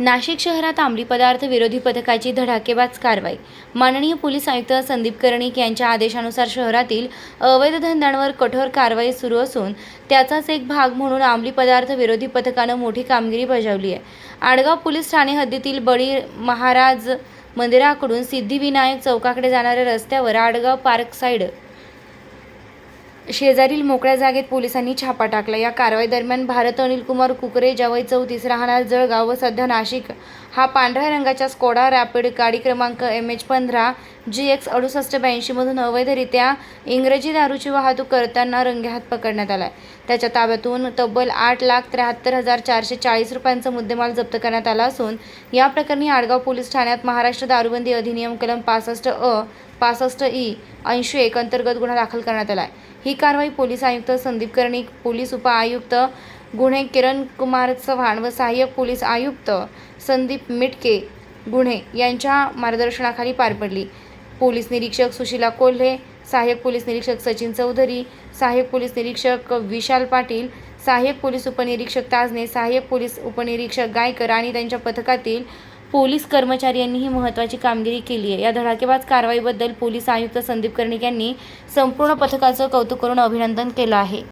नाशिक शहरात अंमली पदार्थ विरोधी पथकाची धडाकेबाज कारवाई. माननीय पोलीस आयुक्त संदीप कर्णिक यांच्या आदेशानुसार शहरातील अवैध धंद्यांवर कठोर कारवाई सुरू असून त्याचाच एक भाग म्हणून अंमली पदार्थ विरोधी पथकानं मोठी कामगिरी बजावली आहे. आडगाव पोलीस ठाणे हद्दीतील बळी महाराज मंदिराकडून सिद्धिविनायक चौकाकडे जाणाऱ्या रस्त्यावर आडगाव पार्क साईड शेजारील मोकळ्या जागेत पोलिसांनी छापा टाकला. या कारवाई दरम्यान भारत अनिल कुमार कुकरे जवळ चौतीस राहणार जळगाव व सध्या नाशिक. हा पांढऱ्या रंगाच्या स्कोडा रॅपिड गाडी क्रमांक एम एच पंधरा जी एक्स अडुसष्ट ब्याऐंशीमधून अवैधरित्या इंग्रजी दारूची वाहतूक करताना रंगेहात पकडण्यात आला आहे त्याच्या ताब्यातून तब्बल आठ लाख त्र्याहत्तर हजार चारशे चाळीस रुपयांचा मुद्देमाल जप्त करण्यात आला असून या प्रकरणी आडगाव पोलीस ठाण्यात महाराष्ट्र दारूबंदी अधिनियम कलम पासष्ट अ पासष्ट ई ऐंशी एक अंतर्गत गुन्हा दाखल करण्यात आला आहे ही कारवाई पोलीस आयुक्त संदीप कर्णिक पोलीस उपआयुक्त गुन्हे किरण कुमार चव्हाण व सहाय्यक पोलीस आयुक्त संदीप मिटके गुन्हे यांच्या मार्गदर्शनाखाली पार पडली. पोलीस निरीक्षक सुशीला कोल्हे सहाय्यक पोलीस निरीक्षक सचिन चौधरी सहाय्यक पोलीस निरीक्षक विशाल पाटील सहाय्यक पोलीस उपनिरीक्षक ताजने सहाय्यक पोलीस उपनिरीक्षक गायकर आणि त्यांच्या पथकातील पोलीस कर्मचारी यांनी ही महत्त्वाची कामगिरी केली आहे. या धडाकेबाज कारवाईबद्दल पोलीस आयुक्त संदीप कर्णिक यांनी संपूर्ण पथकाचं कौतुक करून अभिनंदन केलं आहे.